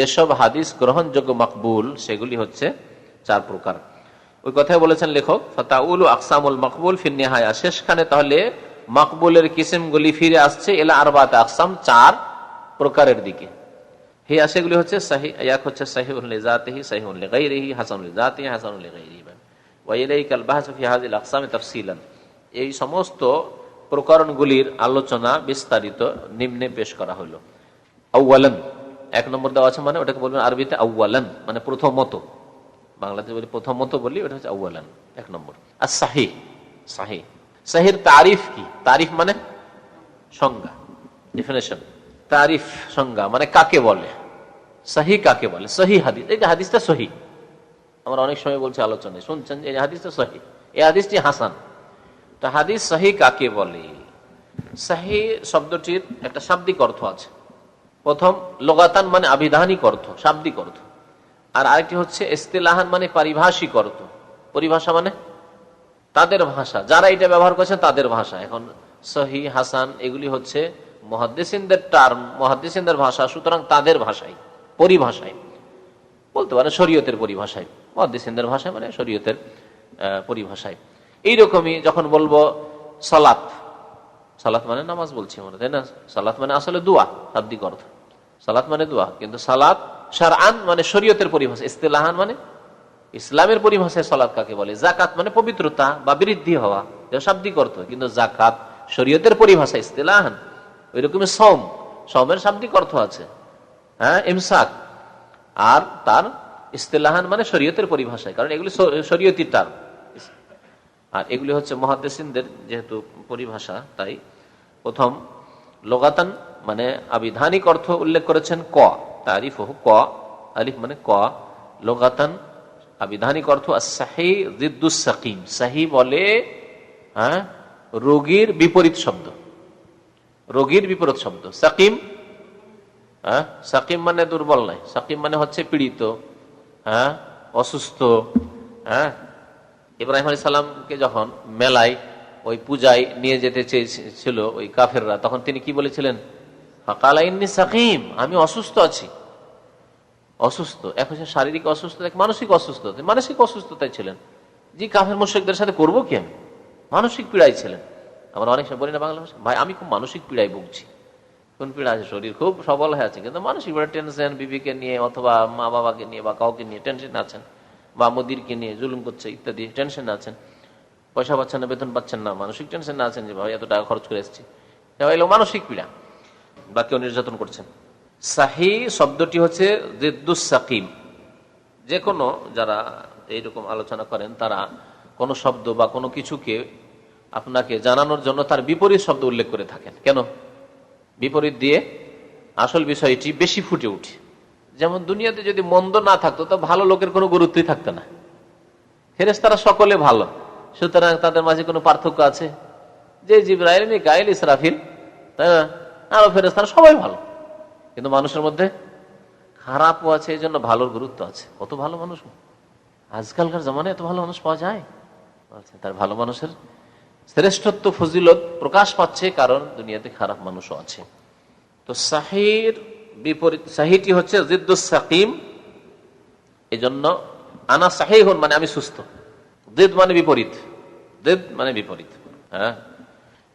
যেসব হাদিস গ্রহণযোগ্য মকবুল, সেগুলি হচ্ছে চার প্রকার। ওই কথাই বলেছেন লেখক, ফতাউল আকসামুল মকবুল ফিন্নেহায়া শেষখানে তাহলে মকবুলের কিসিমগুলি ফিরে আসছে এলা আরবাত আকসাম, চার প্রকারের দিকে। হে সেগুলি হচ্ছে সাহি এক হচ্ছে সাহিউল জাতিহি সাহিউল গাইরিহি হাসানুল জাতিহি হাসানুল গাইরিহি ওয়াইলাইকাল বাহসফি হাজিল আকসামে তাফসিলান। এই সমস্ত প্রকরণগুলির আলোচনা বিস্তারিত নিম্নে পেশ করা হলো। আউ্বালান এক নম্বর দেওয়া আছে মানে ওটাকে বলবেন আরবিতে আউ্বালান মানে প্রথমত বাংলাতে বলি প্রথমত বলি ওটা হচ্ছে আউ্বালান এক নম্বর। আর সাহি সাহি। সাহির তারিফ কি? তারিফ মানে সংজ্ঞা ডিফিনেশন তারিফ, সংজ্ঞা মানে কাকে বলে? সাহি কাকে বলে? সহি হাদিস, এই যে হাদিসটা সহি। আমরা অনেক সময় বলছি আলোচনায়, শুনছেন এই হাদিসটা সহি। এই হাদিসটি হাসান। তো হাদিস সাহি কাকে বলে? সাহি শব্দটির একটা শাব্দিক অর্থ আছে। প্রথম লোগাতান মানে আবিধানিক অর্থ শাব্দিক অর্থ। আর আরেকটি হচ্ছে ইস্তেলাহান মানে পারিভাষিক অর্থ। পরিভাষা মানে? তাদের ভাষা। যারা এটা ব্যবহার করছেন তাদের ভাষা। এখন সহি, হাসান, এগুলি হচ্ছে মহাদ্দেসিনদের টার্ম মহাদ্দেসিনদের ভাষা, সুতরাং তাদের ভাষায় পরিভাষায় বলতে পারে শরীয়তের পরিভাষায় মহাদ্দেসিনদের ভাষায় মানে শরীয়তের পরিভাষায় এইরকমই যখন বলব সালাত সালাত মানে নামাজ বলছি আমরা, তাই না? সালাত মানে আসলে দোয়া, শাব্দিক অর্থ। সালাত মানে দোয়া, কিন্তু সালাত সার আন মানে শরীয়তের পরিভাষা। ইস্তেলাহান মানে ইসলামের পরিভাষায় সালাত কাকে বলে? জাকাত মানে পবিত্রতা বা বৃদ্ধি হওয়া শাব্দিক অর্থ। কিন্তু জাকাত শরীয়তের পরিভাষা ইস্তেলাহান ওই রকমই সম সমের শাব্দিক অর্থ আছে হ্যাঁ ইমসাক। আর তার ইস্তেলাহান মানে শরীয়তের পরিভাষায়, কারণ এগুলি শরীয়তির টার্ম আর এগুলি হচ্ছে মহাদেসিনদের যেহেতু পরিভাষা, তাই প্রথম, লোগাতান মানে আবিধানিক অর্থ উল্লেখ করেছেন ক তারিফ ক, আলিফ মানে ক, লোগাতান আবিধানিক অর্থ সাহি জিদ্দুসাকিম সাহি বলে হ্যাঁ রোগীর বিপরীত শব্দ, রোগীর বিপরীত শব্দ, সাকিম হ্যাঁ সাকিম মানে দুর্বল নাই, সাকিম মানে হচ্ছে পীড়িত হ্যাঁ অসুস্থ হ্যাঁ ইব্রাহিম আলী সাল্লামকে যখন মেলায় ওই পূজায় নিয়ে যেতে চেয়েছিল ওই কাফেররা, তখন তিনি কি বলেছিলেন? কালাইনি সাকিম, আমি অসুস্থ আছি। অসুস্থ। এখন সে শারীরিক অসুস্থতা মানসিক অসুস্থতা মানসিক অসুস্থতায় ছিলেন। জি কাফের মুর্শিকদের সাথে করব কি আমি? মানসিক পীড়ায় ছিলেন। আমরা অনেক সময় বলি না বাংলা ভাষা ভাই, আমি খুব মানসিক পীড়ায় ভুগছি। কোন পীড়া আছে? শরীর খুব সবল হয়ে আছে। কিন্তু মানসিক পীড়া টেনশন বিবিকে নিয়ে অথবা মা বাবাকে নিয়ে বা কাউকে নিয়ে টেনশন আছেন। বা মুদিরকে নিয়ে জুলুম করছে ইত্যাদি টেনশন আছেন। পয়সা পাচ্ছেন না, বেতন পাচ্ছেন না, মানসিক টেনশন না আছেন যে, ভাই, এত টাকা খরচ করে এসেছি। এলো মানসিক পীড়া। বা কেউ নির্যাতন করছেন। সাহি শব্দটি হচ্ছে সাকিম। যে কোনো যারা এইরকম আলোচনা করেন, তারা কোনো শব্দ বা কোনো কিছুকে আপনাকে জানানোর জন্য তার বিপরীত শব্দ উল্লেখ করে থাকেন। কেন? বিপরীত দিয়ে আসল বিষয়টি বেশি ফুটে উঠে যেমন দুনিয়াতে যদি মন্দ না থাকতো, তো ভালো লোকের কোনো গুরুত্বই থাকতো না। ফেরেস তারা সকলে ভালো। সুতরাং তাদের মাঝে কোনো পার্থক্য আছে? যে জিব্রাইল, মিকাইল, ইসরাফিল, তাই না? আরও ফেরেস তারা সবাই ভালো। কিন্তু মানুষের মধ্যে খারাপও আছে এই জন্য ভালোর গুরুত্ব আছে। কত ভালো মানুষ আজকালকার জমানায় এত ভালো মানুষ পাওয়া যায়? তার ভালো মানুষের শ্রেষ্ঠত্ব, ফজিলত প্রকাশ পাচ্ছে, কারণ দুনিয়াতে খারাপ মানুষও আছে। তো সাহির বিপরীত, সাহিটি হচ্ছে জিদ্দুস সাকিম। এই জন্য আনা সাহি হন মানে আমি সুস্থ। জিদ মানে বিপরীত। জিদ মানে বিপরীত। হ্যাঁ?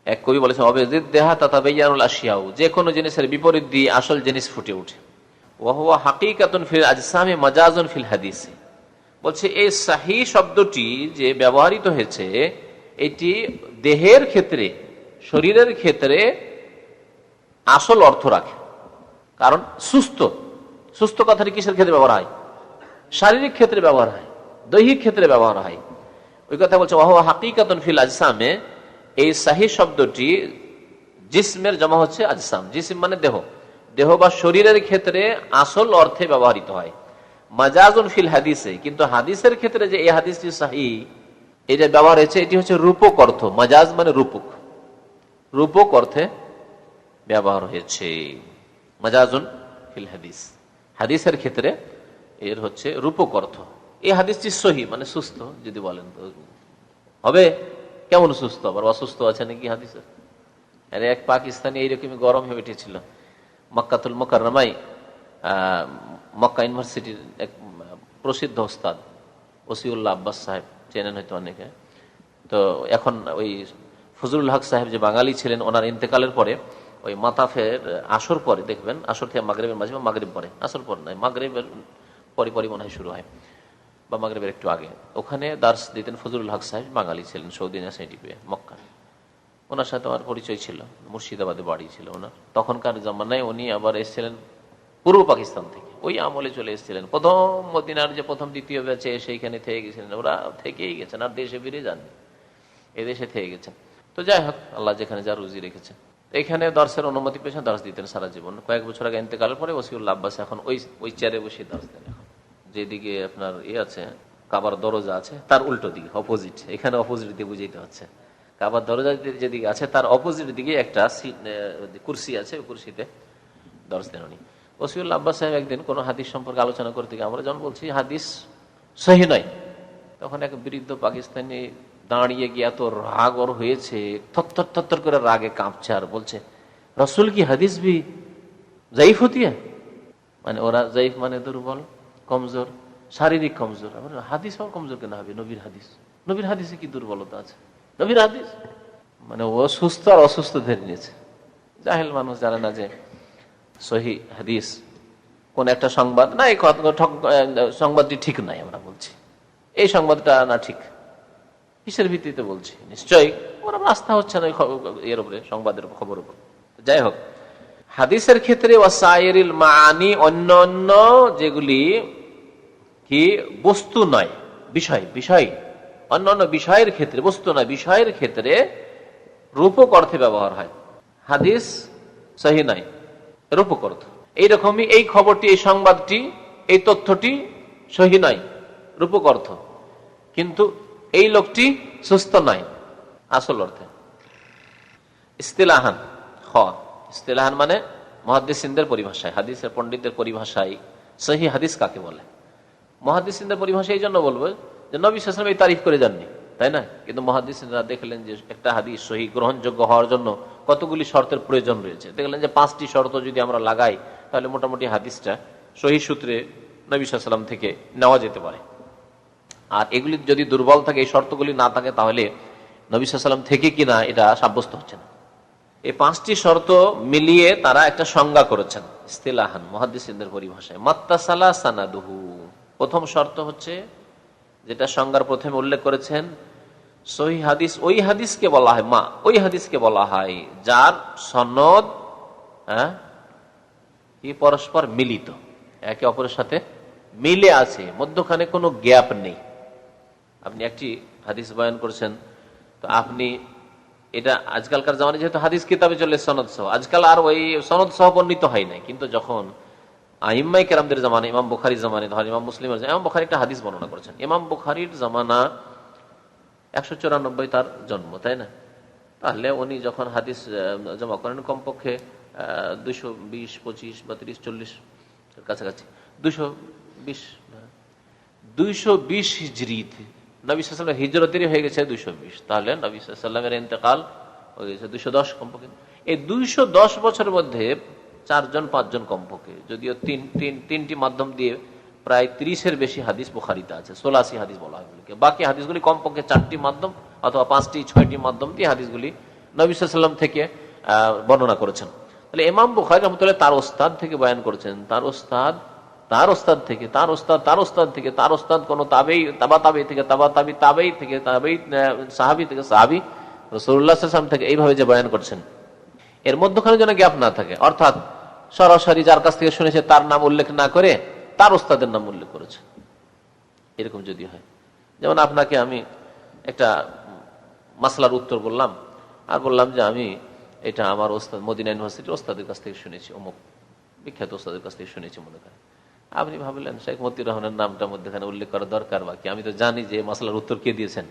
এক কবি বলেছে অবেজিদ দেহা তথা বেয়ানুল আসিয়াও যে কোনো জিনিসের বিপরীত দিয়ে আসল জিনিস ফুটে উঠে ওহুয়া হাকিকাতুন ফিল আজসামে মজাজুন ফিল হাদিসে। বলছে, এই সাহি শব্দটি যে ব্যবহৃত হয়েছে, এটি দেহের ক্ষেত্রে, শরীরের ক্ষেত্রে আসল অর্থ রাখে। কারণ সুস্থ সুস্থ কথাটি কিসের ক্ষেত্রে ব্যবহার হয়? শারীরিক ক্ষেত্রে ব্যবহার হয়, দৈহিক ক্ষেত্রে ব্যবহার হয়। ওই কথা বলছে ওহ হাকিকাতন ফিল আজসামে, এই সাহি শব্দটি জিসমের জমা হচ্ছে আজসাম। জিসিম মানে দেহ। দেহ বা শরীরের ক্ষেত্রে আসল অর্থে ব্যবহৃত হয়। মাজাজুন ফিল হাদিসে, কিন্তু হাদিসের ক্ষেত্রে যে এই হাদিসটি সাহি যে ব্যবহার হয়েছে, এটি হচ্ছে রূপক অর্থ। মাজাজ মানে রূপক। রূপক অর্থে ব্যবহার হয়েছে। মাজাজুন ফিল হাদিস। হাদিসের ক্ষেত্রে এর হচ্ছে রূপক অর্থ। এই হাদিসটি সহি মানে সুস্থ, যদি বলেন তো। হবে? কেমন সুস্থ? আবার অসুস্থ আছে নাকি হাদিসের আরে এক পাকিস্তানি এইরকমই গরম হয়ে উঠেছিল। মক্কাতুল মোকারমাই মক্কা ইউনিভার্সিটির এক, প্রসিদ্ধ ওস্তাদ, ওসিউল্লাহ আব্বাস সাহেব, চেনেন হয়তো অনেকে। তো এখন ওই ফজলুল হক সাহেব যে বাঙালি ছিলেন, ওনার ইন্তেকালের পরে ওই মাতাফের আসর পরে, দেখবেন, আসর থেকে মাগরেবের মাঝে বা মাগরেব পরে, আসর পর নয়, মাগরেবের পরে পরে মনে হয় শুরু হয়, বা মাগরেবের একটু আগে। ওখানে দার্স দিতেন ফজলুল হক সাহেব, বাঙালি ছিলেন, সৌদি ইউনিভার্সিটি মক্কা ওনার সাথে আমার পরিচয় ছিল, মুর্শিদাবাদে বাড়ি ছিল ওনার। তখনকার জামানায় উনি আবার এসেছিলেন পূর্ব পাকিস্তান থেকে। ওই আমলে চলে এসেছিলেন। প্রথম মদিনার যে প্রথম দ্বিতীয় ব্যাচে সেইখানে থেকে গেছিলেন। ওরা থেকেই গেছেন, আর দেশে ফিরে যাননি। এদেশে থেকে গেছেন। তো যাই হোক, আল্লাহ যেখানে যা রুজি রেখেছেন এখানে দর্শের অনুমতি পেয়েছেন দর্শ দিতেন সারা জীবন। কয়েক বছর আগে ইন্তেকালের পরে ওসিউল্লা আব্বাস এখন ওই ওই চেয়ারে বসে দর্শ দেন এখন। যেদিকে আপনার ইয়ে আছে, কাবার দরজা আছে, তার উল্টো দিকে অপোজিট এখানে অপোজিট দিয়ে বুঝাইতে হচ্ছে। কাবার দরজা যেদিকে আছে, তার অপোজিট দিকে একটা কুর্সি আছে, ওই কুর্সিতে দর্শ দেন উনি। ওসিউল্লা আব্বাস সাহেব একদিন কোনো হাদিস সম্পর্কে আলোচনা করতে গিয়ে আমরা যখন বলছি, হাদিস সহি নয়, তখন এক বৃদ্ধ পাকিস্তানি দাঁড়িয়ে গিয়ে এত রাগ ওর হয়েছে থর থর করে রাগে কাঁপছে আর বলছে, রসুল কি হাদিস ভি জাইফ হতি মানে ওরা জাইফ মানে দুর্বল, কমজোর, শারীরিক কমজোর। হাদিস আর কমজোর কেন হবে? নবীর হাদিস। নবীর হাদিসে কি দুর্বলতা আছে? নবীর হাদিস? মানে ও সুস্থ আর অসুস্থ ধরে নিয়েছে। জাহেল মানুষ জানে না যে সহি হাদিস কোন একটা সংবাদ, না, এই সংবাদটি ঠিক নাই আমরা বলছি। এই সংবাদটা না ঠিক। কিসের ভিত্তিতে বলছি? নিশ্চয়ই ওর আস্থা হচ্ছে না এর উপরে, সংবাদের খবর উপর। যাই হোক, হাদিসের ক্ষেত্রে ওয়াসাইরিল মানি অন্য অন্য যেগুলি কি বস্তু নয়, বিষয় বিষয়। অন্য অন্য বিষয়ের ক্ষেত্রে, বস্তু নয়, বিষয়ের ক্ষেত্রে রূপক অর্থে ব্যবহার হয়। হাদিস সহি নয়, রূপক অর্থ। এইরকমই এই খবরটি, এই সংবাদটি, এই তথ্যটি সহি নয়, রূপক অর্থ। কিন্তু এই লোকটি সুস্থ নয়। আসল অর্থে। ইস্তিলাহান। খ। ইস্তিলাহান মানে মহাদিসিনদের পরিভাষায়। হাদিসের পণ্ডিতদের পরিভাষায় সহি হাদিস কাকে বলে? মহাদিসিনদের পরিভাষা এই জন্য বলব যে নবী সালাম এই তারিফ করে যাননি, তাই না? কিন্তু মহাদিসিনরা দেখলেন যে একটা হাদিস সহি গ্রহণযোগ্য হওয়ার জন্য কতগুলি শর্তের প্রয়োজন রয়েছে। দেখলেন যে পাঁচটি শর্ত যদি আমরা লাগাই, তাহলে মোটামুটি হাদিসটা সহি সূত্রে নবী সাল্লাম থেকে নেওয়া যেতে পারে। আর এগুলি যদি দুর্বল থাকে, এই শর্তগুলি না থাকে, তাহলে নবী থেকে কিনা এটা সাব্যস্ত হচ্ছে না। এই পাঁচটি শর্ত মিলিয়ে তারা একটা সংজ্ঞা করেছেন, ইস্তিলাহান মহাদিসদের পরিভাষায়। মাত্তাসালা সানাদুহু। প্রথম শর্ত হচ্ছে, যেটা সংজ্ঞার প্রথমে উল্লেখ করেছেন, সহি হাদিস, ওই হাদিসকে বলা হয়, মা, ওই হাদিসকে বলা হয়, যার সনদ হ্যাঁ পরস্পর মিলিত, একে অপরের সাথে মিলে আছে, মধ্যখানে কোনো গ্যাপ নেই। আপনি একটি হাদিস বয়ান করছেন তো আপনি এটা আজকালকার জামানে যেহেতু হাদিস কিতাবে চলে সনদ সহ আজকাল আর ওই সনদ সহ বর্ণিত হয় নাই কিন্তু যখন আহিম্মাই কেরামদের জামানে ইমাম বুখারির জামানে ধরেন ইমাম মুসলিমের জামানে, ইমাম বুখারি একটা হাদিস বর্ণনা করেছেন। ইমাম বুখারির জামানা একশো চুরানব্বই তার জন্ম তাই না? তাহলে উনি যখন হাদিস জমা করেন কমপক্ষে দুশো বিশ পঁচিশ বা তিরিশ চল্লিশ কাছাকাছি দুশো বিশ দুইশো বিশ হিজড়িতে নবী সাল্লামের হিজরতেরই হয়ে গেছে দুইশো বিশ। তাহলে নবী সাল্লামের ইন্তেকাল হয়ে গেছে দুইশো দশ কমপক্ষে। এই দুইশো দশ বছরের মধ্যে চারজন, পাঁচজন কমপক্ষে। যদিও তিন তিন, তিনটি মাধ্যম দিয়ে প্রায় তিরিশের বেশি হাদিস বুখারিতে আছে সোলাশি হাদিস বলা হয়। বাকি হাদিসগুলি কমপক্ষে চারটি মাধ্যম অথবা পাঁচটি, ছয়টি মাধ্যম দিয়ে হাদিসগুলি নবী সাল্লাম থেকে বর্ণনা করেছেন। তাহলে ইমাম বুখারি রহমতুল্লাহ তার ওস্তাদ থেকে বয়ান করেছেন, তার ওস্তাদ তার ওস্তাদ থেকে, তার ওস্তাদ তার ওস্তাদ থেকে, তার ওস্তাদ কোন তাবেই, তাবা তাবে থেকে, তাবা তাবি তাবেই থেকে, তাবেই সাহাবি থেকে সাহাবি রসুল্লাহাম থেকে এইভাবে যে বয়ান করছেন। এর মধ্যখানে যেন গ্যাপ না থাকে, অর্থাৎ সরাসরি যার কাছ থেকে শুনেছে তার নাম উল্লেখ না করে তার ওস্তাদের নাম উল্লেখ করেছে। এরকম যদি হয়। যেমন আপনাকে আমি একটা মাসলার উত্তর বললাম, আর বললাম যে আমি এটা আমার ওস্তাদ, মদিনা ইউনিভার্সিটির ওস্তাদের কাছ থেকে শুনেছি, অমুক বিখ্যাত ওস্তাদের কাছ থেকে শুনেছি মনে করেন। আপনি ভাবলেন, শেখ মতিউর রহমানের নামটা মধ্যেখানে উল্লেখ করা দরকার বাকি। আমি তো জানি যে মাসলার উত্তর কে দিয়েছেন?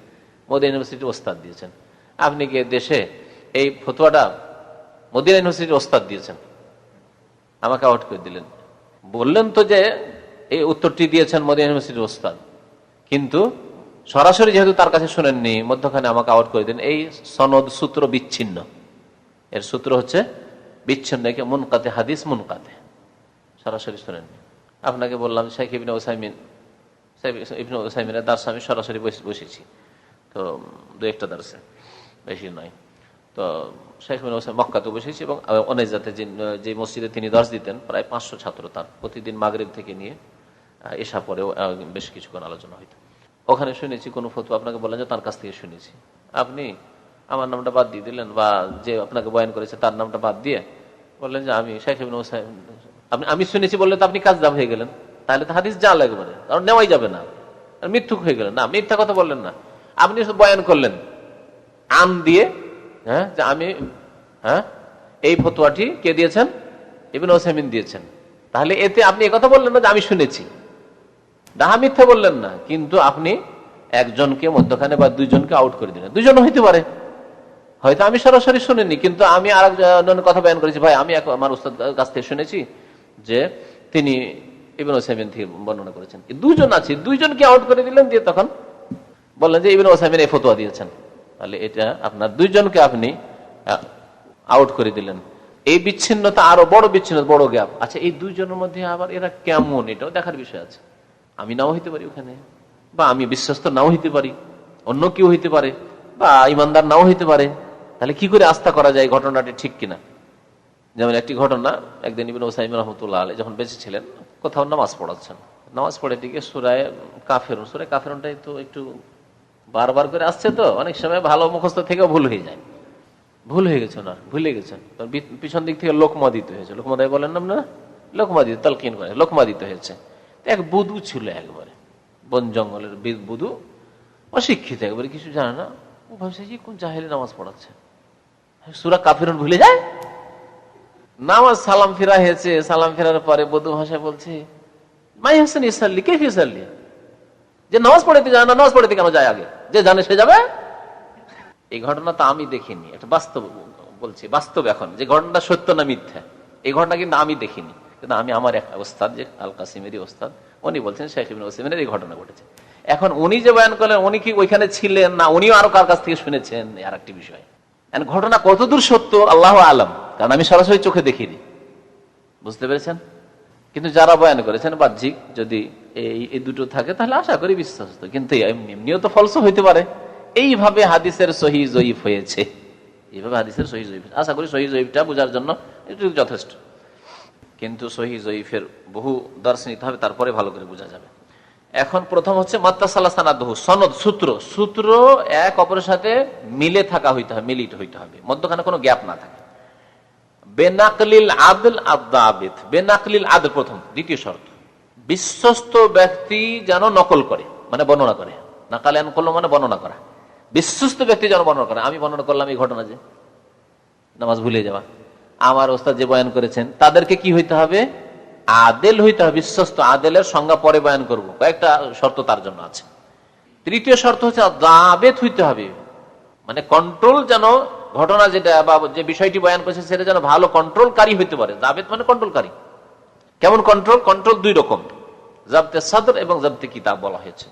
মদিনা ইউনিভার্সিটির ওস্তাদ দিয়েছেন। আপনি গিয়ে দেশে এই ফতুয়াটা মদিনা ইউনিভার্সিটির ওস্তাদ দিয়েছেন? আমাকে আউট করে দিলেন। বললেন তো যে এই উত্তরটি দিয়েছেন মদিনা ইউনিভার্সিটির ওস্তাদ। কিন্তু সরাসরি যেহেতু তার কাছে শোনেননি, মধ্যখানে আমাকে আউট করে দিন এই সনদ সূত্র বিচ্ছিন্ন। এর সূত্র হচ্ছে, বিচ্ছিন্ন একে মুনকাতে, হাদিস মুনকাতে। সরাসরি শোনেননি। আপনাকে বললাম, শেখ ইবিন ওসাইমিন ইবিন ওসাইমিনের দার্সে আমি সরাসরি বসেছি। তো দু একটা দার্সে, বেশি নয়। তো শেখ ইবিন ওসাইম মক্কাতে বসেছি এবং অনেক যাতে যে মসজিদে তিনি দর্শ দিতেন, প্রায় পাঁচশো ছাত্র তার। প্রতিদিন মাগরিব থেকে নিয়ে এসা পরেও বেশ কিছুক্ষণ আলোচনা হইতো। ওখানে শুনেছি কোনো ফটো আপনাকে বললেন যে তার কাছ থেকে শুনেছি। আপনি আমার নামটা বাদ দিয়ে দিলেন বা যে আপনাকে বয়ান করেছে তার নামটা বাদ দিয়ে বললেন যে আমি শেখ ইবিন ওসাইম আপনি আমি শুনেছি বললে তো আপনি কাজ দাম হয়ে গেলেন। তাহলে তো হাদিস যা লাগবে কারণ নেওয়াই যাবে না। মিথ্যুক হয়ে গেলেন। না, মিথ্যা কথা বললেন না। আপনি বয়ান করলেন। আম দিয়ে হ্যাঁ যে আমি হ্যাঁ এই ফতোয়াটি কে দিয়েছেন? ইবিন ওসাইমিন দিয়েছেন। তাহলে এতে আপনি একথা বললেন না যে আমি শুনেছি। ডাহা মিথ্যা বললেন না, কিন্তু আপনি একজনকে মধ্যখানে বা দুইজনকে আউট করে দিলেন। দুজন হইতে পারে। হয়তো আমি সরাসরি শুনিনি, কিন্তু আমি আর কথা বয়ান করেছি। ভাই, আমি আমার উস্তাদ কাছ থেকে শুনেছি। যে তিনি ইবিন ওসাইমিন থেকে বর্ণনা করেছেন। দুজন আছে, দুইজনকে আউট করে দিলেন, দিয়ে তখন বললেন যে ইবিন ওসাইমিন এই ফতোয়া দিয়েছেন। তাহলে এটা আপনার দুইজনকে আপনি আউট করে দিলেন। এই বিচ্ছিন্নতা আরও বড় বিচ্ছিন্ন, বড় গ্যাপ আচ্ছা এই দুইজনের মধ্যে আবার এরা কেমন? এটাও দেখার বিষয় আছে। আমি নাও হইতে পারি ওখানে, বা আমি বিশ্বস্ত নাও হইতে পারি, অন্য কেউ হইতে পারে, বা ইমানদার নাও হইতে পারে। তাহলে কি করে আস্থা করা যায় ঘটনাটি ঠিক কিনা? যেমন একটি ঘটনা, একদিন ইবিন ওসাইম রহমতুল্লাহ আলী যখন বেঁচে ছিলেন, কোথাও নামাজ পড়াচ্ছেন। নামাজ পড়ে দিকে সুরায় কাফেরুন, সুরায় কাফেরুনটাই তো একটু বারবার করে আসছে তো, অনেক সময় ভালো মুখস্থ থেকেও ভুল হয়ে যায়। ভুল হয়ে গেছে ওনার, ভুলে গেছেন। পিছন দিক থেকে লোকমা দিতে হয়েছে। লোকমা দেয় বলেন না লোকমা দিতে তালকিন করে লোকমা দিতে হয়েছে এক বুধু ছিল একবারে, বন জঙ্গলের বুধু অশিক্ষিত একবারে, কিছু জানে না। ও ভাবছে যে কোন জাহেলি নামাজ পড়াচ্ছে? সুরা কাফিরুন ভুলে যায়? নামাজ সালাম ফিরা হয়েছে, সালাম ফেরার পরে বধু ভাষায় বলছে, মাই হাসান ইসাল্লি কে ফিসাল্লি যে নামাজ পড়াইতে যায় না, নামাজ পড়াইতে কেন যায় আগে? যে জানে সে যাবে? এই ঘটনা তো আমি দেখিনি, এটা বাস্তব বলছি, বাস্তব এখন, যে ঘটনাটা সত্য না মিথ্যা, এই ঘটনা কিন্তু আমি দেখিনি, কিন্তু আমি আমার এক ওস্তাদ, যে আল কাসিমেরই ওস্তাদ, উনি বলছেন, শেখ ইবিন ওসিমের এই ঘটনা ঘটেছে। এখন উনি যে বয়ান করলেন, উনি কি ওইখানে ছিলেন না, উনিও আরও কার কাছ থেকে শুনেছেন? আর একটি বিষয়। ঘটনা কতদূর সত্য, আল্লাহ আলম। কারণ আমি সরাসরি চোখে দেখিনি। বুঝতে পেরেছেন? কিন্তু যারা বয়ান করেছেন বাহ্যিক, যদি এই এই দুটো থাকে, তাহলে আশা করি বিশ্বস্ত। কিন্তু এমনিও তো ফলস হইতে পারে। এইভাবে হাদিসের সহি জয়ীফ হয়েছে। এইভাবে হাদিসের সহি জয়ীফ। আশা করি সহি জয়ীফটা বোঝার জন্য এটুকু যথেষ্ট। কিন্তু সহি জয়ীফের বহু দর্শন নিতে হবে, তারপরে ভালো করে বোঝা যাবে। এখন প্রথম হচ্ছে মাত্রা সালাসানাদহু, সনদ, সূত্র। সূত্র এক অপরের সাথে মিলে থাকা হইতে হবে, মিলিত হইতে হবে। মধ্যখানে কোনো গ্যাপ না থাকে। বেনাকলিল আদল আদাবিদ বেনাকলিল আদল প্রথম, দ্বিতীয় শর্ত। বিশ্বস্ত ব্যক্তি যেন নকল করে মানে বর্ণনা করে। নাকালান করল মানে বর্ণনা করা। বিশ্বস্ত ব্যক্তি যেন বর্ণনা করে। আমি বর্ণনা করলাম এই ঘটনা যে। নামাজ ভুলে যাওয়া। আমার ওস্তাদ যে বয়ান করেছেন, তাদেরকে কি হইতে হবে? আদেল হইতে হবে, বিশ্বস্ত আদেলের সংজ্ঞা পরে বয়ান করব। কয়েকটা শর্ত তার জন্য আছে। তৃতীয় শর্ত হচ্ছে দাবেত হইতে হবে। মানে কন্ট্রোল যেন ঘটনা যেটা বা যে বিষয়টি বয়ান করেছে সেটা যেন ভালো কন্ট্রোলকারী হইতে পারে। দাবেত মানে কন্ট্রোলকারী কেমন কন্ট্রোল কন্ট্রোল দুই রকম। জাবতে সাদর এবং জাবতে কিতাব বলা হয়েছে।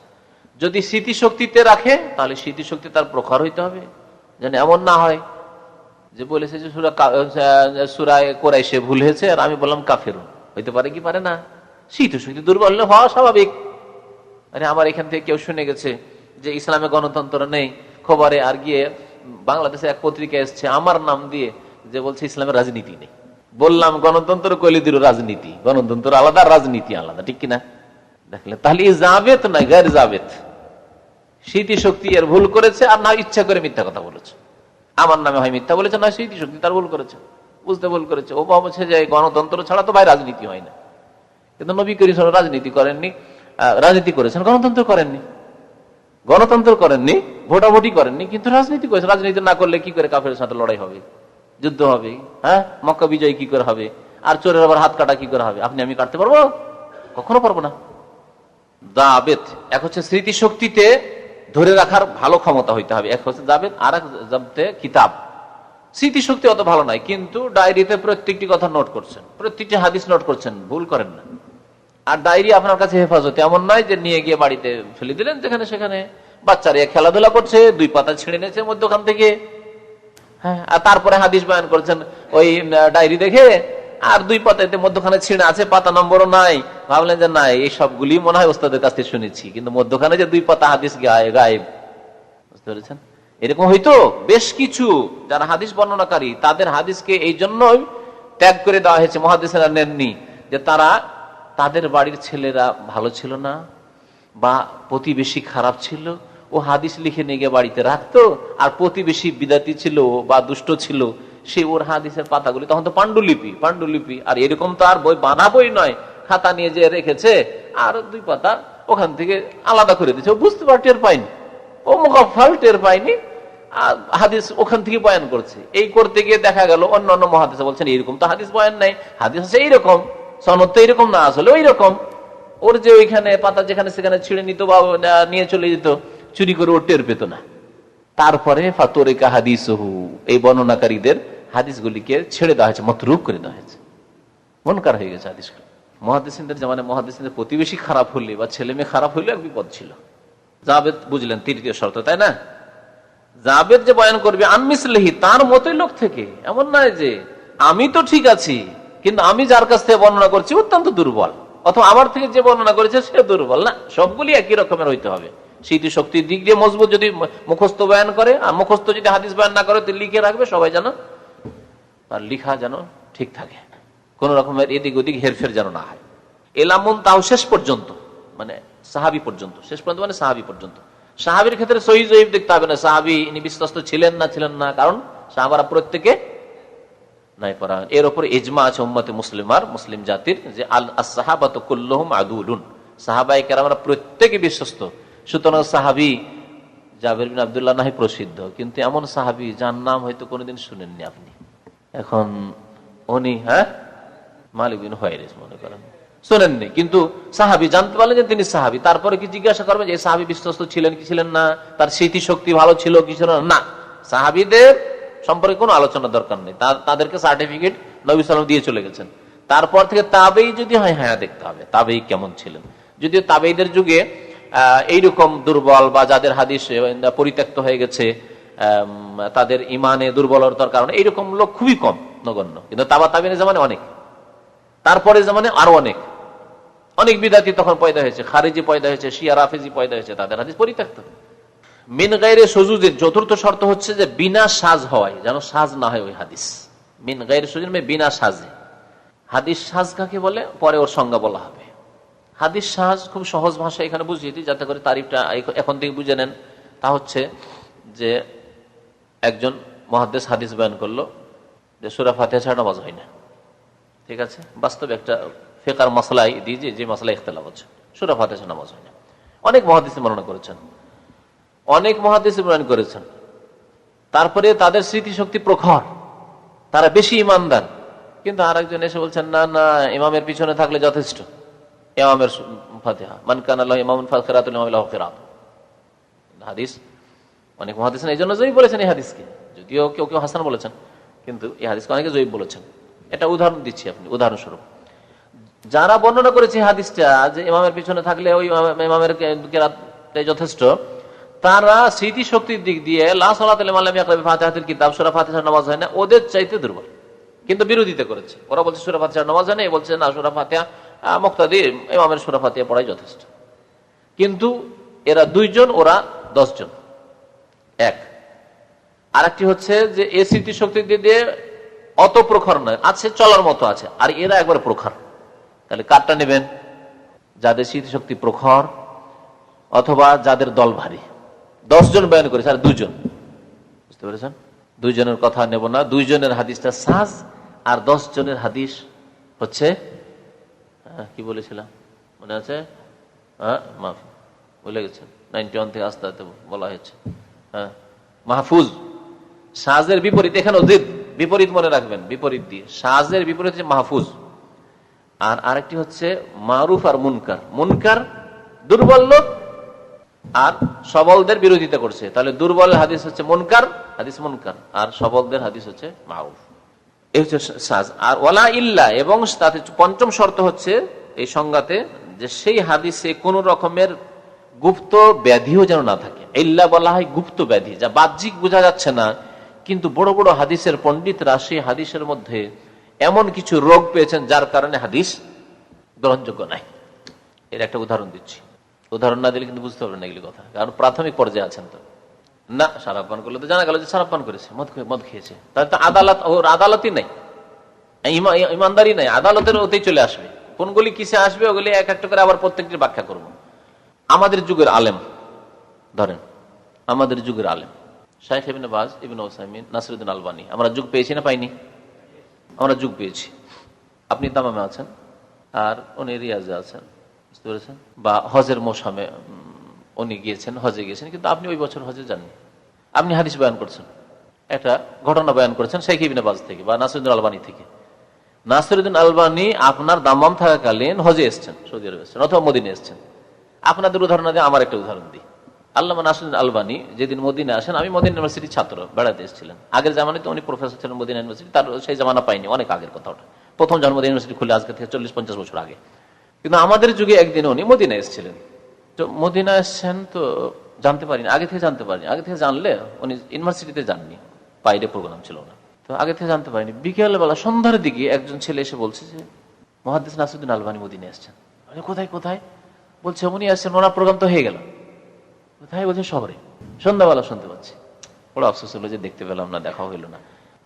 যদি স্মৃতিশক্তিতে রাখে, তাহলে স্মৃতিশক্তি তার প্রখর হইতে হবে। যেন এমন না হয় যে বলেছে যে সুরা সুরায় কোরাই সে ভুল হয়েছে আর আমি বললাম কাফের হইতে পারে কি পারে না? স্মৃতিশক্তি দুর্বল হওয়া স্বাভাবিক। মানে আমার এখান থেকে কেউ শুনে গেছে যে ইসলামে গণতন্ত্র নেই, খবরে আর গিয়ে বাংলাদেশে এক পত্রিকা এসছে, আমার নাম দিয়ে যে বলছে ইসলামের রাজনীতি নেই। বললাম, গণতন্ত্র কইলে দিল রাজনীতি, গণতন্ত্র আলাদা, রাজনীতি আলাদা, ঠিক কিনা? দেখলে, তাহলে জাবেত না গায়ের জাবেত? স্মৃতি শক্তি এর ভুল করেছে আর না ইচ্ছা করে মিথ্যা কথা বলেছে। আমার নামে হয় মিথ্যা বলেছে, না স্মৃতি শক্তি তার ভুল করেছে, বুঝতে ভুল করেছে। ও ভাবছে যে গণতন্ত্র ছাড়া তো ভাই রাজনীতি হয় না। কিন্তু নবী ওয়াসাল্লাম রাজনীতি করেননি রাজনীতি করেছেন, গণতন্ত্র করেননি। গণতন্ত্র করেননি, ভোটাভুটি করেননি, কিন্তু রাজনীতি করেছেন রাজনীতি না করলে কি করে কাফের সাথে লড়াই হবে? যুদ্ধ হবে হ্যাঁ? মক্কা বিজয় কি করে হবে? আর চোরের আবার হাত কাটা কি করে হবে? আপনি আমি কাটতে পারব? কখনো পারব না। দাবেত, এক হচ্ছে স্মৃতিশক্তিতে ধরে রাখার ভালো ক্ষমতা হইতে হবে। এক হচ্ছে জাবেদ আর এক জাবতে কিতাব। স্মৃতিশক্তি অত ভালো নয়, কিন্তু ডায়েরিতে প্রত্যেকটি কথা নোট করছেন। প্রত্যেকটি হাদিস নোট করছেন। ভুল করেন না। আর ডায়েরি আপনার কাছে হেফাজতে। এমন নয় যে নিয়ে গিয়ে বাড়িতে ফেলে দিলেন যেখানে সেখানে। বাচ্চারা খেলাধুলা করছে, দুই পাতা ছিঁড়ে নিয়েছে মধ্যখান থেকে। হ্যাঁ আর তারপরে হাদিস বয়ান করছেন, ওই ডায়েরি দেখে, আর দুই পাতাতে মধ্যখানে ছিঁড়ে আছে, পাতা নম্বরও নাই। ভাবলেন যে না, এই সবগুলি মনে হয় ওস্তাদের কাছ থেকে শুনেছি, কিন্তু মধ্যখানে যে দুই পাতা হাদিস গায়ে গায়েব। বুঝতে পেরেছেন? এরকম হয়তো বেশ কিছু যারা হাদিস বর্ণনাকারী, তাদের হাদিসকে এই জন্যই ত্যাগ করে দেওয়া হয়েছে, মহাদিসেরা নেননি, যে তারা তাদের বাড়ির ছেলেরা ভালো ছিল না বা প্রতিবেশী খারাপ ছিল, ও হাদিস লিখে নিয়ে গিয়ে বাড়িতে রাখতো, আর প্রতিবেশী বিদাতি ছিল বা দুষ্ট ছিল, সে ওর হাদিসের পাতাগুলি, তখন তো পাণ্ডুলিপি পাণ্ডুলিপি, আর এরকম তো আর বই বানাবই নয়, খাতা নিয়ে যে রেখেছে, আর দুই পাতা ওখান থেকে আলাদা করে দিচ্ছে ও বুঝতে পার টের পাইনি ও মুখাফাল টের পাইনি আর হাদিস ওখান থেকে বয়ান করছে, এই করতে গিয়ে দেখা গেল অন্য অন্য মহাদিসে বলছেন এইরকম তো হাদিস বয়ান নাই, হাদিস আছে এইরকম। সনদ তো এইরকম না, আসলে ওই রকম ওর যে ওইখানে পাতা যেখানে সেখানে ছিঁড়ে নিত বা নিয়ে চলে যেত, চুরি করে ওর টের পেত না। তারপরে ফাতোরেকা হাদিস এই বর্ণনাকারীদের হাদিসগুলিকে ছেড়ে দেওয়া হয়েছে মতরুক করে দেওয়া হয়েছে। মনকার হয়ে গেছে হাদিসগুলো। মহাদিসিনদের জামানে মহাদিসিনদের প্রতিবেশী খারাপ হলে বা ছেলে মেয়ে খারাপ হলে এক বিপদ ছিল। জাবেদ, বুঝলেন, তৃতীয় শর্ত, তাই না? জাবেদ যে বয়ান করবে আনমিসলেহি তার মতোই লোক থেকে। এমন নয় যে, আমি তো ঠিক আছি কিন্তু আমি যার কাছ থেকে বর্ণনা করছি অত্যন্ত দুর্বল। অথবা আমার থেকে যে বর্ণনা করেছে সে দুর্বল না? সবগুলি একই রকমের হইতে হবে। স্মৃতি শক্তির দিক দিয়ে মজবুত যদি মুখস্থ বয়ান করে, আর মুখস্থ যদি হাদিস বয়ান না করে, তো লিখে রাখবে সবাই যেন তার লিখা যেন ঠিক থাকে। কোন রকমের এদিক ওদিক হেরফের যেন না হয়। এলামুন তাও শেষ পর্যন্ত মানে সাহাবি পর্যন্ত, শেষ পর্যন্ত মানে সাহাবি পর্যন্ত। সাহাবির ক্ষেত্রে সহি দেখতে হবে না। সাহাবি, ইনি বিশ্বস্ত ছিলেন না ছিলেন না। কারণ সাহাবারা প্রত্যেকে নাই পড়া। এর উপর ইজমা আছে উম্মতে মুসলিমার মুসলিম জাতির যে আল সাহাবাত কুল্লুম আদুলুন। সাহাবাই কেরামরা প্রত্যেকে বিশ্বস্ত। সুতরাং সাহাবি জাবের বিন আবদুল্লাহ নাহি প্রসিদ্ধ। কিন্তু এমন সাহাবি যার নাম হয়তো কোনোদিন শুনেননি আপনি। এখন উনি হ্যাঁ? মালিক বিন হোয়াইরিস মনে করেন। শোনেননি। কিন্তু সাহাবি জানতে পারলেন যে তিনি সাহাবি। তারপরে কি জিজ্ঞাসা করবেন যে সাহাবি বিশ্বস্ত ছিলেন কি ছিলেন না? তার স্মৃতি শক্তি ভালো ছিল কি ছিল? না। সাহাবিদের সম্পর্কে কোনো আলোচনা দরকার নেই। তাদেরকে সার্টিফিকেট নবী সালাম দিয়ে চলে গেছেন। তারপর থেকে তাবেই যদি হয় হ্যাঁ দেখতে হবে। তাবেই কেমন ছিলেন। যদিও তাবেইদের যুগে এইরকম দুর্বল বা যাদের হাদিস পরিত্যক্ত হয়ে গেছে তাদের ইমানে দুর্বলতার কারণে এইরকম লোক খুবই কম, নগণ্য। কিন্তু তাবা তাবিনের জামানে অনেক। তারপরে জামানে আরও অনেক। অনেক বিদাতি তখন পয়দা হয়েছে। খারিজি পয়দা হয়েছে, শিয়া, রাফেজি পয়দা হয়েছে, তাদের হাদিস পরিত্যক্ত। মিন গাইরে সজুজের চতুর্থ শর্ত হচ্ছে যে বিনা সাজ হওয়ায় যেন সাজ না হয় ওই হাদিস। মিন গাইরে সজুজ মানে বিনা সাজে। হাদিস সাজ কাকে বলে? পরে ওর সংজ্ঞা বলা হবে। হাদিস সাজ খুব সহজ ভাষা এখানে বুঝিয়ে দিই যাতে করে তারিফটা এখন থেকে বুঝে নেন। তা হচ্ছে যে একজন মহাদেশ হাদিস বয়ান করল যে সুরা ফাতে ছাড়া নামাজ হয় না। ঠিক আছে? বাস্তবে একটা ফেকার মশলাই দিয়ে যে মশলা ইখতলাফ হচ্ছে সুরা ফাতে নামাজ হয় না। অনেক মহাদিস বর্ণনা করেছেন। অনেক মহাদিস বর্ণনা করেছেন। তারপরে তাদের স্মৃতিশক্তি প্রখর। তারা বেশি ইমানদার। কিন্তু আর একজন এসে বলছেন, না না, ইমামের পিছনে থাকলে যথেষ্ট। ইমামের ফাতেহা মানকান আল্লাহ ইমাম ফাতেরাতুল ইমাম ফেরাত। হাদিস, অনেক মহাদিস এই জন্য জয়ী বলেছেন এই হাদিসকে। যদিও কেউ কেউ হাসান বলেছেন, কিন্তু এই হাদিসকে অনেকে জয়ী বলেছেন। এটা উদাহরণ দিচ্ছি আপনি, উদাহরণস্বরূপ। যারা বর্ণনা করেছে হাদিসটা যে ইমামের পিছনে থাকলে ওই ইমামের যথেষ্ট তারা স্মৃতি শক্তির দিক দিয়ে লাহাতিল কিতাব, সুরা ফাতিহা নামাজ হয় না, ওদের চাইতে দুর্বল। কিন্তু বিরোধিতা করেছে। ওরা বলছে সুরা ফাতিহা নামাজ হয় না বলছে, না, সুরা ফাতিহা মুক্তাদি, ইমামের সুরা ফাতিহা পড়াই যথেষ্ট। কিন্তু এরা দুইজন, ওরা দশজন। এক। আরেকটি হচ্ছে যে, এ স্মৃতি শক্তি দিয়ে দিয়ে অত প্রখর নয়, আছে, চলার মতো আছে, আর এরা একবার প্রখর। তাহলে কারটা নেবেন? যাদের স্মৃতিশক্তি প্রখর, অথবা যাদের দল ভারী। দশজন বয়ান করেছে, আর দুজন বুঝতে পেরেছেন? দুইজনের কথা নেব না, দুইজনের হাদিসটা সাজ, আর দশ জনের হাদিস হচ্ছে কি বলেছিলাম? মনে আছে? হ্যাঁ মাফি, ভুলে নাইনটি ওয়ান থেকে আস্তে আস্তে বলা হয়েছে। হ্যাঁ মাহফুজ, সাজের বিপরীত এখানে জিদ, বিপরীত মনে রাখবেন, বিপরীত দিয়ে। সাজের বিপরীত হচ্ছে মাহফুজ। আর আরেকটি হচ্ছে মারুফ আর মুনকার। মুনকার দুর্বল লোক আর সবলদের বিরোধিতা করছে। তাহলে দুর্বল হাদিস হচ্ছে মুনকার, হাদিস মুনকার। আর সবলদের হাদিস হচ্ছে মারুফ এই হচ্ছে সাজ। আর ওলা ইল্লা, এবং তাতে পঞ্চম শর্ত হচ্ছে এই সংজ্ঞাতে যে সেই হাদিসে কোন রকমের গুপ্ত ব্যাধিও যেন না থাকে। ইল্লা বলা হয় গুপ্ত ব্যাধি, যা বাহ্যিক বোঝা যাচ্ছে না, কিন্তু বড় বড় হাদিসের পণ্ডিতরা সেই হাদিসের মধ্যে এমন কিছু রোগ পেয়েছেন যার কারণে হাদিস গ্রহণযোগ্য নাই। এর একটা উদাহরণ দিচ্ছি। উদাহরণ না দিলে কিন্তু বুঝতে পারবেন না এগুলি কথা। কারণ প্রাথমিক পর্যায়ে আছেন তো। না সারাপ পান করলে তো জানা গেল যে সারাপ পান করেছে, মদ মদ খেয়েছে। তাহলে তো আদালত, ওর আদালতই নাই। ইমানদারি নাই, আদালতের ওতেই চলে আসবে। কোনগুলি কিসে আসবে, ওগুলি এক একটা করে আবার প্রত্যেকটির ব্যাখ্যা করব। আমাদের যুগের আলেম, ধরেন, আমাদের যুগের আলেম। শাইখ ইবিন বাজ, ইবিন ওসাইমিন নাসরুদ্দিন আলবানী। আমরা যুগ পেয়েছি না পাইনি? আমরা যুগ পেয়েছি। আপনি দামামে আছেন, আর উনি রিয়াজে আছেন। বুঝতে পেরেছেন বা হজের মৌসামে উনি গিয়েছেন, হজে গিয়েছেন, কিন্তু আপনি ওই বছর হজে যাননি। আপনি হাদিস বয়ান করছেন। একটা ঘটনা বয়ান করেছেন শেখ ইবিন বাজ থেকে, বা নাসরুদ্দিন আলবানী থেকে। নাসরুদ্দিন আলবানী আপনার দামাম থাকাকালীন হজে এসছেন, সৌদি আরবে এসছেন, অথবা মদিনে এসছেন। আপনাদের উদাহরণ দিয়ে আমার একটা উদাহরণ দিই। আল্লাহ নাসরুদ্দিন আলবানী যেদিন মদিনে আসেন, আমি মদিনা ইউনিভার্সিটির ছাত্র, বেড়াতে এসেছিলেন। আগের জামানায় তো উনি প্রফেসর ছিলেন মদিনা ইউনিভার্সিটি, তার সেই জামানা পাইনি, অনেক আগের কথা ওটা। প্রথম যখন মদিনা ইউনিভার্সিটি খুলে আজকে থেকে চল্লিশ পঞ্চাশ বছর আগে। কিন্তু আমাদের যুগে একদিন উনি মদিনা এসেছিলেন। তো মদিনা এসছেন তো জানতে পারিনি, আগে থেকে জানতে পারিনি। আগে থেকে জানলে উনি ইউনিভার্সিটিতে যাননি, বাইরে প্রোগ্রাম ছিল না তো আগে থেকে জানতে পারিনি। বিকেলবেলা সন্ধ্যার দিকে একজন ছেলে এসে বলছে যে মহাদিস নাসুদ্দিন আলবানী মদিনে এসছেন। কোথায় কোথায়? বলছে, উনি আসছেন ওনার প্রোগ্রাম তো হয়ে গেল। কোথায়? বলছে, শহরে। সন্ধ্যাবেলা শুনতে পাচ্ছি। বড় আফসোস হলো যে দেখতে পেলাম না, দেখা হইল না।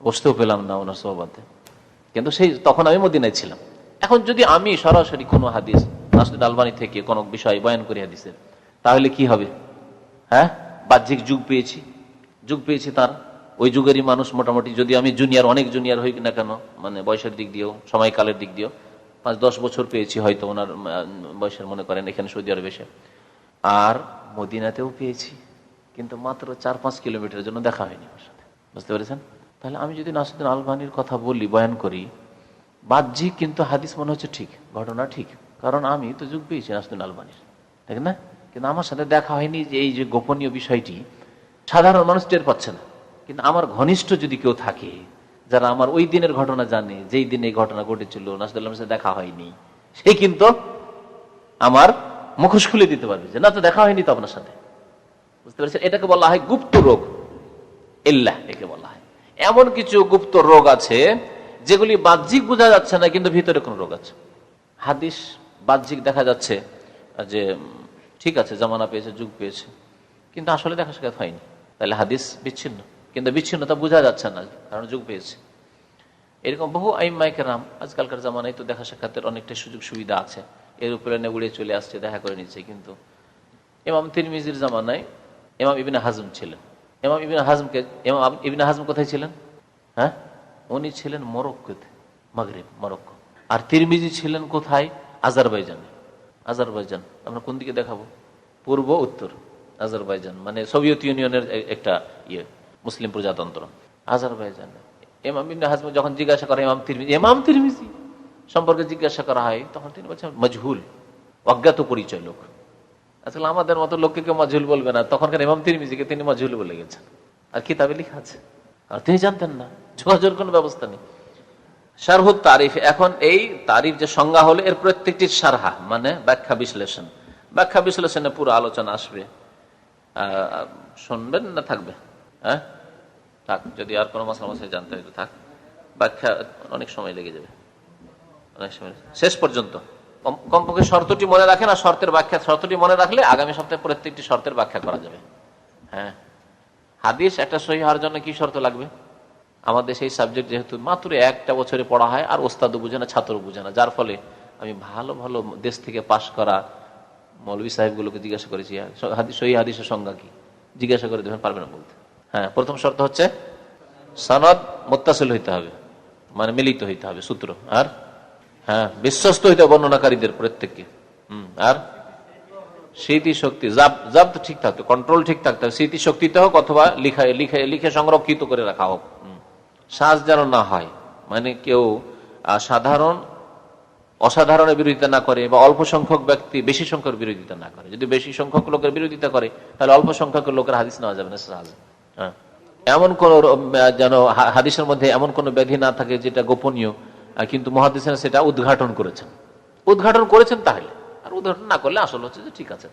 বসতেও পেলাম না ওনার সোহবাতে কিন্তু সেই, তখন আমি মদিনায় ছিলাম। এখন যদি আমি সরাসরি কোনো হাদিস নাসুদ্দিন আলবানী থেকে কোনো বিষয় বয়ান করি হাদিসের, তাহলে কি হবে? হ্যাঁ? বাহ্যিক যুগ পেয়েছি। যুগ পেয়েছি তার। ওই যুগেরই মানুষ মোটামুটি যদি আমি জুনিয়র অনেক জুনিয়র হই না কেন মানে বয়সের দিক দিয়েও, সময়কালের দিক দিয়েও, পাঁচ দশ বছর পেয়েছি হয়তো ওনার বয়সের মনে করেন এখানে সৌদি আরবে এসে। আর মদিনাতেও পেয়েছি, কিন্তু মাত্র চার পাঁচ কিলোমিটারের জন্য দেখা হয়নি ওর সাথে। বুঝতে পেরেছেন? তাহলে আমি যদি নাসুদ্দিন আলবানির কথা বলি, বয়ান করি বাহ্যিক কিন্তু হাদিস মনে হচ্ছে ঠিক, ঘটনা ঠিক। কারণ আমি তো যুগ পেয়েছি নাসুদ্দিন আলবানির ঠিক না? কিন্তু আমার সাথে দেখা হয়নি যে এই যে গোপনীয় বিষয়টি, সাধারণ মানুষ টের পাচ্ছে না। কিন্তু আমার ঘনিষ্ঠ যদি কেউ থাকে, যারা আমার ওই দিনের ঘটনা জানে, যেই দিনে এই ঘটনা ঘটেছিল নাসুদুল্লাহ সাথে দেখা হয়নি, সে কিন্তু আমার মুখোশ খুলে দিতে পারবে যে, না তো দেখা হয়নি তো আপনার সাথে। বুঝতে পারছেন? এটাকে বলা হয় গুপ্ত রোগ। ইল্লাহ, একে বলা হয়। এমন কিছু গুপ্ত রোগ আছে যেগুলি বাহ্যিক বোঝা যাচ্ছে না, কিন্তু ভিতরে কোন রোগ আছে। হাদিস বাহ্যিক দেখা যাচ্ছে যে ঠিক আছে, জামানা পেয়েছে, যুগ পেয়েছে, কিন্তু আসলে দেখা সাক্ষাৎ হয়নি। তাহলে হাদিস বিচ্ছিন্ন, কিন্তু বিচ্ছিন্নতা বোঝা যাচ্ছে না, কারণ যুগ পেয়েছে। এরকম বহু আইমাইকেরাম আজকালকার জামানায় তো দেখা সাক্ষাতের অনেকটা সুযোগ সুবিধা আছে। এর উপরে উড়ে চলে আসছে, দেখা করে নিচ্ছে, কিন্তু ইমাম তিরমিজির জামানায় ইমাম ইবিন হাজম ছিলেন। ইমাম ইবিন হাজমকে, ইমাম ইবিন হাজম কোথায় ছিলেন? হ্যাঁ? উনি ছিলেন মরক্কোতে, মাগরেব, মরক্কো। আর তিরমিজি ছিলেন কোথায়? আজারবাইজানে। আজারবাইজান, আমরা কোন দিকে দেখাবো? পূর্ব, উত্তর। আজারবাইজান মানে সোভিয়েত ইউনিয়নের একটা ইয়ে মুসলিম প্রজাতন্ত্র। আজারবাইজান। ইবিন হাজম যখন জিজ্ঞাসা করে এমাম তিরমিজি, ইমাম তিরমিজি সম্পর্কে জিজ্ঞাসা করা হয়, তখন তিনি বলছেন, মজহুল, অজ্ঞাত পরিচয় লোক। আসলে আমাদের মতো লোককে কেউ মজহুল বলবে না। তখনকার ইমাম তিরমিজিকে তিনি মজহুল বলে গেছেন। আর কিতাবে লেখা আছে। আর তিনি জানতেন না। যোগাযোগের কোনো ব্যবস্থা নেই। শারহু তারিফ। এখন এই তারিফ যে সংজ্ঞা হলো, এর প্রত্যেকটি সারহা মানে ব্যাখ্যা বিশ্লেষণ। ব্যাখ্যা বিশ্লেষণে পুরো আলোচনা আসবে। শুনবেন না থাকবে? হ্যাঁ? থাক, যদি আর কোনো মশলা মশাই জানতে হয় থাক। ব্যাখ্যা অনেক সময় লেগে যাবে। অনেক সময় শেষ পর্যন্ত। কম- কমপক্ষে শর্তটি মনে রাখেন, আর শর্তের ব্যাখ্যা, শর্তটি মনে রাখলে আগামী সপ্তাহে প্রত্যেকটি শর্তের ব্যাখ্যা করা যাবে। হ্যাঁ? হাদিস একটা সহি হওয়ার জন্য কি শর্ত লাগবে? আমাদের সেই সাবজেক্ট যেহেতু মাত্র একটা বছরে পড়া হয়, আর ওস্তাদও বুঝে না ছাত্র বুঝে না। যার ফলে আমি ভালো ভালো দেশ থেকে পাশ করা মৌলভী সাহেবগুলোকে জিজ্ঞাসা করেছি হাদিস সহি হাদিসের সংজ্ঞা কি? জিজ্ঞাসা করে দেবেন পারবে না বলতে। হ্যাঁ প্রথম শর্ত হচ্ছে সনদ মোত্তাসিল হইতে হবে মানে মিলিত হইতে হবে, সূত্র। আর হ্যাঁ বিশ্বস্ত হইতে হবে বর্ণনাকারীদের প্রত্যেককে। হম, আর স্মৃতি শক্তি জাব জাব তো ঠিক থাকতো কন্ট্রোল ঠিক থাকতে হবে স্মৃতি শক্তিতে হোক অথবা লিখা, লিখে লিখে সংরক্ষিত করে রাখা হোক। শ্বাস যেন না হয়। মানে কেউ সাধারণ, অসাধারণের বিরোধিতা না করে বা অল্প সংখ্যক ব্যক্তি বেশি সংখ্যক বিরোধিতা না করে। যদি বেশি সংখ্যক লোকের বিরোধিতা করে, তাহলে অল্প সংখ্যক লোকের হাদিস নেওয়া যাবে না সাহায্য হ্যাঁ। এমন কোন যেন হাদিসের মধ্যে এমন কোন ব্যাধি না থাকে যেটা গোপনীয় কিন্তু মহাদিসের সেটা উদ্ঘাটন করেছেন। উদ্ঘাটন করেছেন তাহলে। আর উদ্ঘাটন না করলে আসল হচ্ছে যে ঠিক আছে